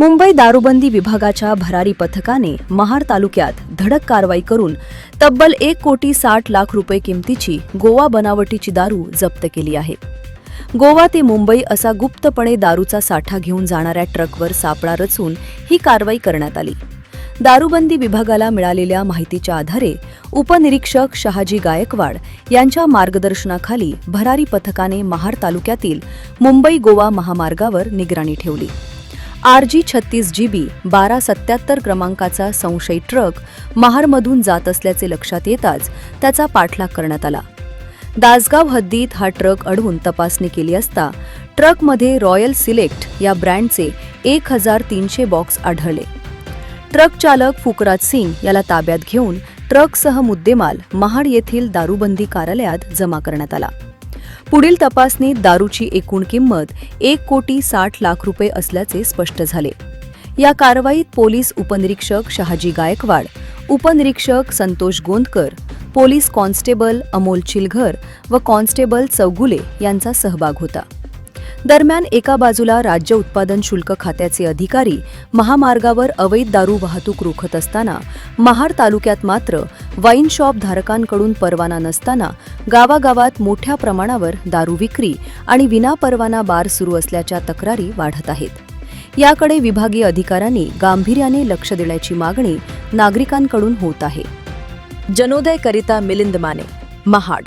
मुंबई दारूबंदी विभागाच्या भरारी पथकाने महाड तालुक्यात धडक कारवाई करून तब्बल एक कोटी साठ लाख रुपये किमतीची गोवा बनावटीची दारू जप्त केली आहे. गोवा ते मुंबई असा गुप्तपणे दारूचा साठा घेऊन जाणाऱ्या ट्रकवर सापळा रचून ही कारवाई करण्यात आली. दारूबंदी विभागाला मिळालेल्या माहितीच्या आधारे उपनिरीक्षक शहाजी गायकवाड यांच्या मार्गदर्शनाखाली भरारी पथकाने महाड तालुक्यातील मुंबई गोवा महामार्गावर निगराणी ठेवली. आर जी छत्तीस जी बी बारा सत्याहत्तर क्रमांकाचा संशयी ट्रक महारमधून जात असल्याचे लक्षात येताच त्याचा पाठलाग करण्यात आला. दासगाव हद्दीत हा ट्रक अडवून तपासणी केली असता ट्रकमध्ये रॉयल सिलेक्ट या ब्रँडचे एक हजार तीनशे बॉक्स आढळले. ट्रक चालक फुकराज सिंग याला ताब्यात घेऊन ट्रकसह मुद्देमाल महाड येथील दारूबंदी कार्यालयात जमा करण्यात आला. पुढील तपासणीत दारूची एकूण किंमत एक कोटी साठ लाख रुपये असल्याचे स्पष्ट झाले. या कारवाईत पोलीस उपनिरीक्षक शहाजी गायकवाड उपनिरीक्षक संतोष गोंदकर पोलीस कॉन्स्टेबल अमोल चिलघर व कॉन्स्टेबल चौगुले यांचा सहभाग होता. दरम्यान एका बाजूला राज्य उत्पादन शुल्क खात्याचे अधिकारी महामार्गावर अवैध दारू वाहतूक रोखत असताना महाड तालुक्यात मात्र वाईन शॉप धारकांकडून परवाना नसताना गावागावात मोठ्या प्रमाणावर दारू विक्री आणि विनापरवाना बार सुरू असल्याच्या तक्रारी वाढत आहेत. याकडे विभागीय अधिकाऱ्यांनी गांभीर्याने लक्ष देण्याची मागणी नागरिकांकडून होत आहे. जनोदय करिता मिलिंद माने महाड.